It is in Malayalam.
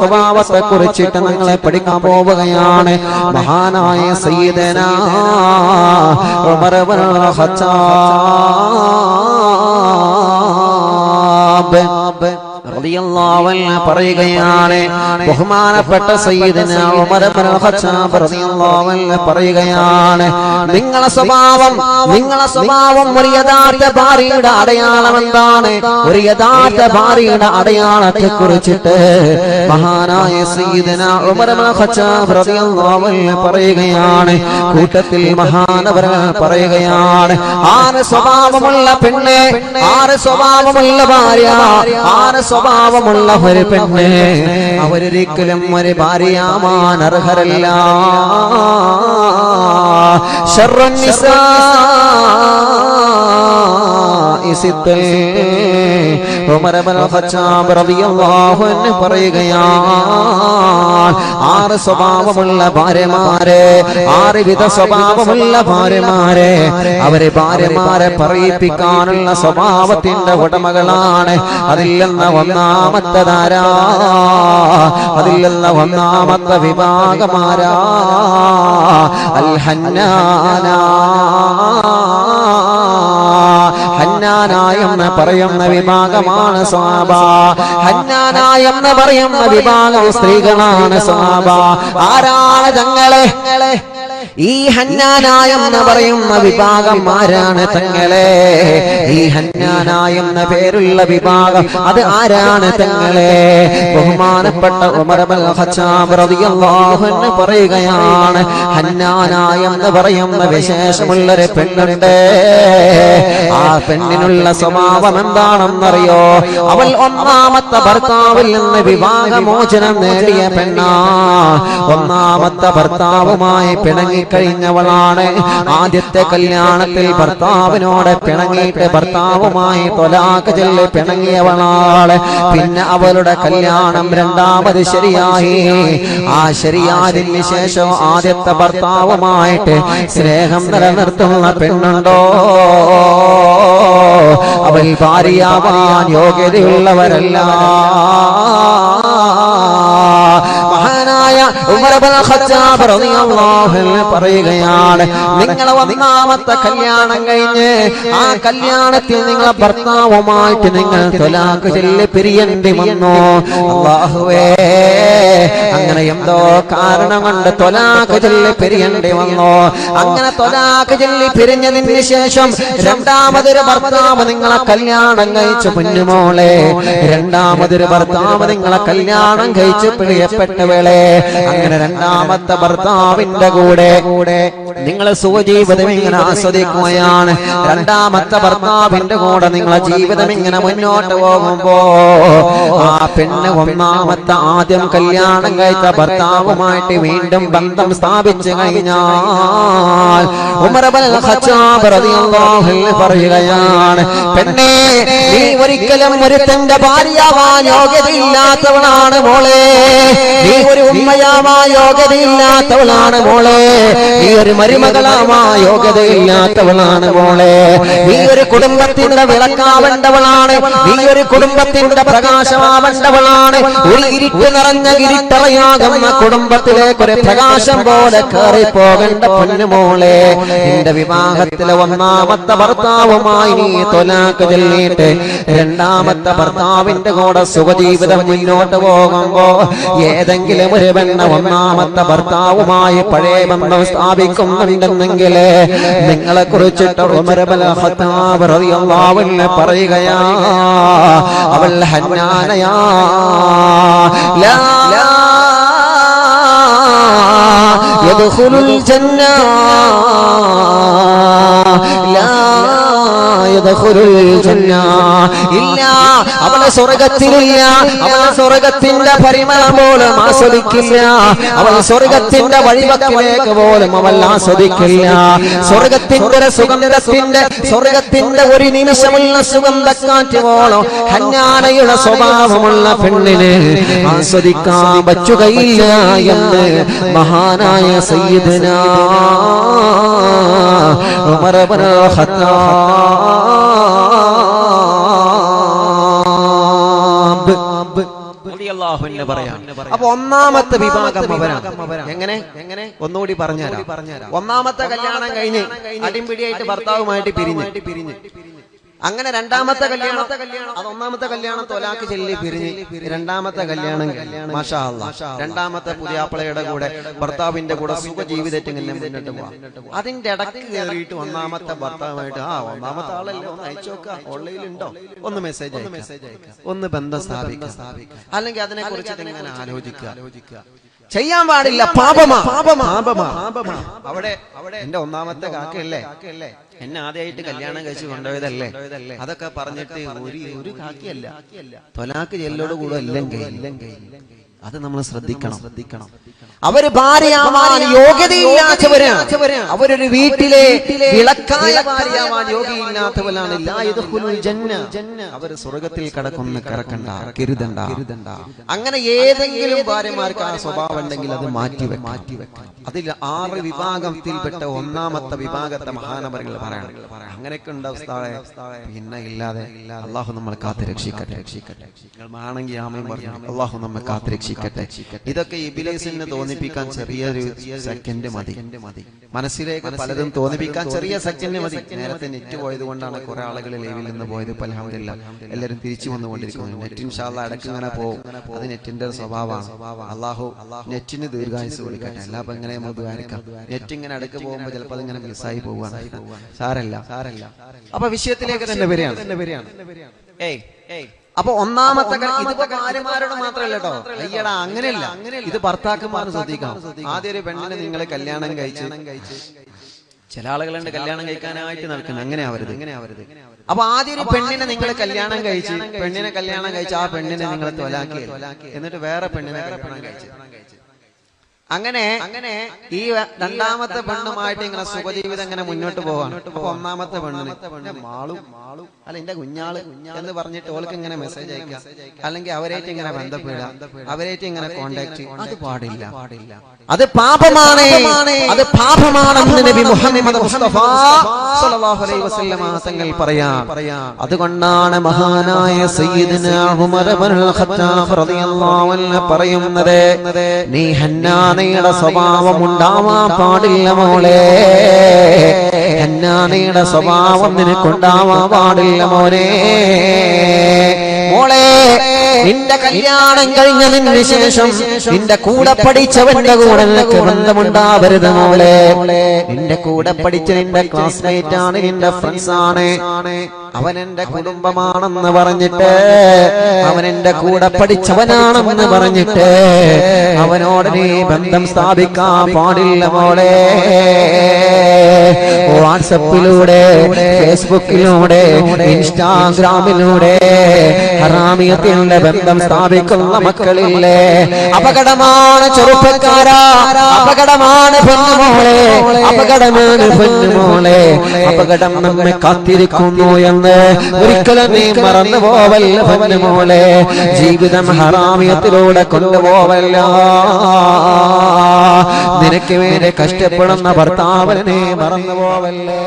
സ്വഭാവത്തെ കുറിച്ചിട്ട് നിങ്ങളെ പഠിക്കാൻ പോവുകയാണ്. മഹാനായ സീതനാ ഖത്താബ് പറയുകയാണ്. ബഹുമാനപ്പെട്ട സയ്യിദന ഉമർ ഇബ്നുൽ ഖത്താബ് റളിയല്ലാഹു പറയുകയാണ്. നിങ്ങളെ സ്വഭാവം നിങ്ങളെ സ്വഭാവം ഒരു യഥാർത്ഥ ഭാര്യയുടെ അടയാളം എന്താണ്? ഒരു യഥാർത്ഥ ഭാര്യയുടെ അടയാളത്തെ കുറിച്ചിട്ട് മഹാനായ സയ്യിദന ഉമർ ഇബ്നുൽ ഖത്താബ് പറയുകയാണ്. കൂട്ടത്തിൽ മഹാനവർ പറയുകയാണ്. ആറ് സ്വഭാവമുള്ള പെണ്ണ് ആറ് സ്വഭാവമുള്ള ഭാര്യ ആറ് സ്വഭാവമുള്ള ഒരു പെണ്ണ്. അവരൊരിക്കലും ഒരു ഭാര്യയാമാൻ അർഹരല്ല. ശർറുൻ നിസാഇ സിത്തൽ. ഖത്താബ് റളിയല്ലാഹു അൻഹു പറയുകയാണ് ആറ് സ്വഭാവമുള്ള ഭാര്യമാരെ ആറ് വിധ സ്വഭാവമുള്ള ഭാര്യമാരെ. അവരെ ഭാര്യമാരെ പറയിപ്പിക്കാനുള്ള സ്വഭാവത്തിന്റെ ഉടമകളാണ്. അതില്ലെന്ന നിന്ന് ഒന്നാമത്തെ ധാരാ അതില്ലെന്ന ഒന്നാമത്തെ വിഭാഗമാരാ? അൽ ഹന്നാന ഹന്നാനായ എന്ന് പറയുന്ന വിഭാഗമാണ് സ്വാബ ഹന്നാനായെന്ന് പറയുന്ന വിഭാഗം സ്ത്രീകളാണ് സ്വാബ ആരാണ് തങ്ങളെ? ഈ ഹന്നാനായ എന്ന് പറയുന്ന വിഭാഗം ആരാണ് തങ്ങളെ? ഈ ഹന്നാനായ എന്ന പേരുള്ള വിഭാഗം അത് ആരാണ് തങ്ങളെ? ബഹുമാനപ്പെട്ട അൻഹു പറയുകയാണ് ഹന്നാനായ എന്ന് പറയുന്ന വിശേഷമുള്ളൊരു പെണ്ണുണ്ട്. ആ പെണ്ണിനുള്ള സ്വഭാവം എന്താണെന്നറിയോ? അവൾ ഒന്നാമത്തെ ഭർത്താവിൽ നിന്ന് വിവാഹമോചനം നേടിയ പെണ്ണാ. ഒന്നാമത്തെ ഭർത്താവുമായി പിണങ്ങിക്കഴിഞ്ഞവളാണ് ആദ്യത്തെ കല്യാണത്തിൽ ഭർത്താവിനോട് പിണങ്ങിയിട്ട് ഭർത്താവുമായി തൊലാക്ക് ചെല്ലി പിണങ്ങിയവളാണ്. പിന്നെ അവളുടെ കല്യാണം രണ്ടാമത് ശരിയായി. ആ ശരിയായതിന് ശേഷം ആദ്യത്തെ ഭർത്താവുമായിട്ട് സ്നേഹം നിലനിർത്തുന്ന പെണ്ണുണ്ടോ? അവൾ ഭാര്യയാവാൻ യോഗ്യതയുള്ളവരല്ല. പറയുകയാണ് നിങ്ങൾ ഒന്നാമത്തെ കല്യാണം കഴിഞ്ഞ് ആ കല്യാണത്തിൽ നിങ്ങളെ ഭർത്താവുമായിട്ട് നിങ്ങൾ തൊലാക്ക് ചൊല്ലി പിരിയേണ്ടി വന്നു? അല്ലാഹുവേ അങ്ങനെ എന്തോ കാരണം കൊണ്ട് തൊലാക്ക് ചൊല്ലി പിരിയണ്ടി വന്നു? അങ്ങനെ തൊലാക്ക് ചൊല്ലി പിരിഞ്ഞതിന് ശേഷം രണ്ടാമതൊരു ഭർത്താവ് നിങ്ങളെ കല്യാണം കഴിച്ചു കുഞ്ഞുമോളെ രണ്ടാമതൊരു ഭർത്താവ് നിങ്ങളെ കല്യാണം കഴിച്ചു പ്രിയപ്പെട്ടവളെ അങ്ങനെ രണ്ടാമത്തെ ഭർത്താവിന്റെ കൂടെ കൂടെ നിങ്ങൾ സുഖജീവിതം ഇങ്ങനെ ആസ്വദിക്കുകയാണ്. രണ്ടാമത്തെ ഭർത്താവിന്റെ കൂടെ നിങ്ങളെ ജീവിതം ഇങ്ങനെ മുന്നോട്ട് പോകുമ്പോ ആ പെണ്ണ് ഒന്നാമത്തെ ആദ്യം കല്യാണം കഴിച്ച ഭർത്താവുമായിട്ട് വീണ്ടും ബന്ധം സ്ഥാപിച്ചു കഴിഞ്ഞാൽ പറയുകയാണ് പെണ്ണേ നീ ഒരിക്കലും ഒരുത്തന്റെ ഭാര്യയാവാൻ യോഗ്യതയില്ലാത്തവളാണ് മോളെ. നീ ഒരു ഉമ്മയാവാ യോഗ്യതയില്ലാത്തവളാണ് മോളെ. നീ ഒരു മരുമകളാവാ യോഗ്യതയില്ലാത്തവളാണ് മോളെ. നീ ഒരു കുടുംബത്തിന്റെ വിളക്കാവേണ്ടവളാണ്. നീ ഒരു കുടുംബത്തിന്റെ പ്രകാശമാവേണ്ടവളാണ്. ഒരു ഇരുട്ട് നിറഞ്ഞ ഇരുട്ടറയാകുന്ന കുടുംബത്തിലേക്ക് ഒരു പ്രകാശം പോലെ കയറി പോകേണ്ട പൊന്നുമോളെ നിന്റെ വിവാഹത്തിലെ ഒന്നാമത്തെ ഭർത്താവുമായി നീ തൊലാക്ക് ചൊല്ലിയിട്ട് രണ്ടാമത്തെ ഭർത്താവിന്റെ കൂടെ സുഖജീവിതം മുന്നോട്ട് പോകുമ്പോ ഏതെങ്കിലും ഒരു പെണ്ണ ഒന്നാമത്തെ ഭർത്താവുമായി പഴയ ബന്ധം സ്ഥാപിക്കുന്നുണ്ടെന്നെങ്കിൽ നിങ്ങളെ കുറിച്ചിട്ട് പറയുകയാ അവൾ ഹന്നാനയാ ലാ يدخل الجنة لا يدخل الجنة ഇല്ല അവളെ സ്വർഗത്തിലില്ല. അവളെ സ്വർഗത്തിന്റെ പരിമളം പോലും ആസ്വദിക്കില്ല. അവൾ സ്വർഗത്തിന്റെ വഴിവക്കിലേക്ക് പോലും അവൾ ആസ്വദിക്കില്ല. സ്വർഗത്തിന്റെ ഒരു സുഗന്ധത്തിന്റെ സ്വർഗത്തിന്റെ ഒരു നിമിഷമുള്ള സുഗന്ധക്കാറ്റ് പോലും ഹന്നാനയുടെ സ്വഭാവമുള്ള പെണ്ണിന് ആസ്വദിക്കാൻ പറ്റുകയില്ല എന്ന് മഹാനായ സയ്യിദന ഉമർ ഇബ്നുൽ ഖത്താബ് എന്ന് പറയാം. അപ്പൊ ഒന്നാമത്തെ വിഭാഗം അവരാണ് എങ്ങനെ? എങ്ങനെ? ഒന്നുകൂടി പറഞ്ഞുതരാം. ഒന്നാമത്തെ കല്യാണം കഴിഞ്ഞ് അടിമ്പിടിയായിട്ട് ഭർത്താവുമായിട്ട് പിരിഞ്ഞ്. പിരിഞ്ഞ്. അങ്ങനെ രണ്ടാമത്തെ കല്യാണം അത് ഒന്നാമത്തെ കല്യാണം തൊലാക്ക് ചെല്ലി പിരിഞ്ഞ് രണ്ടാമത്തെ കല്യാണം മാഷാ. രണ്ടാമത്തെ പുതിയാപ്പിളയുടെ കൂടെ ഭർത്താവിന്റെ കൂടെ സുഖ ജീവിതത്തിൽ ഇങ്ങനെ മുന്നോട്ട് പോവാം. അതിന്റെ ഇടയ്ക്ക് കയറിയിട്ട് ഒന്നാമത്തെ ഭർത്താവായിട്ട് ആ ഒന്നാമത്തെ ആളല്ലേ ഒന്ന് അയച്ചു നോക്കുക ഓൺലൈനിലുണ്ടോ? ഒന്ന് മെസ്സേജ് മെസ്സേജ് ഒന്ന് ബന്ധം സ്ഥാപിക്കുക അല്ലെങ്കിൽ അതിനെ കുറിച്ച് ഇങ്ങനെ ആലോചിക്കുക. ചെയ്യാൻ പാടില്ല പാപമാ. പാപമാ. അവിടെ അവിടെ എന്റെ ഒന്നാമത്തെ കാക്കയല്ലേ? എന്നെ ആദ്യമായിട്ട് കല്യാണം കഴിച്ച് കൊണ്ടുപോയതല്ലേ? അതൊക്കെ പറഞ്ഞിട്ട് ഒരു ഒരു കാക്കിയല്ല. തൊലാക്ക് ചെല്ലോട് കൂടെ ഇല്ലെങ്കിൽ കയ്യിൽ അത് നമ്മൾ ശ്രദ്ധിക്കണം. ശ്രദ്ധിക്കണം. അവർ ഭാര്യയാവാൻ യോഗ്യതയില്ലാത്തവരാണ് അവരൊരു വീട്ടിലെ വിളക്കായ ഭാര്യയാവാൻ യോഗ്യയില്ലാത്തവരാണ് സ്വർഗത്തിൽ കടക്കുന്ന കറക്കണ്ട കരുതണ്ട. അങ്ങനെ ഏതെങ്കിലും ഭാര്യമാർക്ക് ആ സ്വഭാവം ഉണ്ടെങ്കിൽ അത് മാറ്റി മാറ്റി വെക്കണം അതിൽ ആറ് വിഭാഗത്തിൽപ്പെട്ട ഒന്നാമത്തെ വിഭാഗത്തെ മഹാനപരങ്ങൾ പറയണം. അങ്ങനെയൊക്കെ ഉണ്ട് അവസ്ഥ പിന്നെ ഇല്ലാതെ അള്ളാഹു നമ്മൾ കാത്ത് രക്ഷിക്കട്ടെ. രക്ഷിക്കട്ടെ. ആണെങ്കിൽ ആമയും പറഞ്ഞു അള്ളാഹു നമ്മൾ കാത്ത് രക്ഷിക്കട്ടെ. ഇതൊക്കെ ഇബിലേസിനെ തോന്നിപ്പിക്കാൻ ചെറിയൊരു സെക്കൻഡ് മതി. മനസ്സിലേക്ക് പലതും തോന്നിപ്പിക്കാൻ ചെറിയ സെക്കൻഡ് മതി. നേരത്തെ നെറ്റ് പോയത് കൊണ്ടാണ് കുറെ ആളുകൾ ലൈവിൽ നിന്ന് പോയത്. അൽഹംദുലില്ല. എല്ലാവരും തിരിച്ചു വന്നുകൊണ്ടിരിക്കുന്നു. നെറ്റ് ഇൻഷാല്ല ഇടയ്ക്ക് ഇങ്ങനെ പോകും. അത് നെറ്റിന്റെ സ്വഭാവമാണ് അള്ളാഹു നെറ്റിന് ദീർഘായുസ് കൊടുക്കട്ടെ അല്ല അപ്പൊ എങ്ങനെ നമുക്ക് നെറ്റ് ഇങ്ങനെ അടുക്ക് പോകുമ്പോൾ ചിലപ്പോൾ അതിങ്ങനെ മിസ്സായി പോവാണ് സാരല്ല. സാരല്ല. അപ്പൊ വിഷയത്തിലേക്ക് തന്നെ വരികയാണ്. ഏയ് ഏയ് അപ്പൊ ഒന്നാമത്തെ കാര്യമാരോട് ഭാര്യമാരോട് മാത്രമല്ല കേട്ടോ. അയ്യടാ അങ്ങനെയല്ല. ഇത് ഭർത്താക്കന്മാരെ ശ്രദ്ധിക്കാം ആദ്യം ഒരു പെണ്ണിനെ നിങ്ങൾ കല്യാണം കഴിച്ച്. ചില ആളുകളുണ്ട് കല്യാണം കഴിക്കാനായിട്ട് നടക്കുന്നത്. അങ്ങനെ ആവരുത് ഇങ്ങനെ ആവരുത് അപ്പൊ ആദ്യം ഒരു പെണ്ണിനെ നിങ്ങൾ കല്യാണം കഴിച്ച് പെണ്ണിനെ കല്യാണം കഴിച്ച് ആ പെണ്ണിനെ നിങ്ങൾ തൊലാക്കി എന്നിട്ട് വേറെ പെണ്ണിനെ കല്യാണം കഴിച്ച്. അങ്ങനെ അങ്ങനെ ഈ രണ്ടാമത്തെ പെണ്ണുമായിട്ട് ഇങ്ങനെ സുഖജീവിതം ഇങ്ങനെ മുന്നോട്ട് പോവാണ്. ഒന്നാമത്തെ പെണ്ണിന് മാളും മാളും അല്ല എന്റെ കുഞ്ഞാൾ എന്ന് പറഞ്ഞിട്ട് ഓൾക്ക് ഇങ്ങനെ മെസ്സേജ് അയക്കാം. അല്ലെങ്കിൽ അവരായിട്ട് ഇങ്ങനെ ബന്ധപ്പെടുക അവരായിട്ട് ഇങ്ങനെ കോണ്ടാക്ട് അത് പാടില്ല. പാടില്ല. അത് പാപമാണ്. അത് പാപമാണെന്ന് നബി മുഹമ്മദ് മുസ്തഫ സല്ലല്ലാഹു അലൈഹി തങ്ങൾ പറയാ. അതുകൊണ്ടാണ് മഹാനായ സയ്യിദിനെ ഉമർ ഇബ്നുൽ ഖത്താബ് റളിയല്ലാഹു അൻഹു പറയുന്നത് നീ ഹന്നാനയുടെ സ്വഭാവം ഉണ്ടാവാൻ പാടില്ല മോളെ. ഹന്നാനയുടെ സ്വഭാവം നിനക്കുണ്ടാവാൻ പാടില്ല മോനെ. നിന്റെ കല്യാണം കഴിഞ്ഞതിന് ശേഷം നിന്റെ കൂടെ പഠിച്ചവന്റെ കൂടെ നിനക്ക് ബന്ധമുണ്ടാവരുത് മോളെ. നിന്റെ കൂടെ പഠിച്ച നിന്റെ ക്ലാസ്മേറ്റ് ആണ് നിന്റെ ഫ്രണ്ട്സ് ആണ്. അവൻ എന്റെ കുടുംബമാണെന്ന് പറഞ്ഞിട്ട് അവൻ എന്റെ കൂടെ പഠിച്ചവനാണെന്ന് പറഞ്ഞിട്ട് അവനോട് നീ ബന്ധം സ്ഥാപിക്കാൻ പാടില്ല മോളെ. വാട്സപ്പിലൂടെ ഫേസ്ബുക്കിലൂടെ ഇൻസ്റ്റാഗ്രാമിലൂടെ ഹറാമിയത്തിന്റെ ബന്ധം സ്ഥാപിക്കുന്ന മക്കളില്ലേ അപകടമാണ് ചെറുപ്പക്കാരാ. അപകടമാണ് പൊന്നുമോളെ. അപകടമാണ് പൊന്നുമോളെ. അപകടം നമ്മെ കാത്തിരിക്കുന്നു എന്ന് ഒരിക്കലും നീ മറന്നു പോവല്ല പൊന്നുമോളെ. ജീവിതം ഹറാമിയത്തിലൂടെ കൊണ്ടുപോവല്ല. നിനക്ക് വേണ്ടി കഷ്ടപ്പെടുന്ന ഭർത്താവിനെ മറന്നു പോവല്ലേ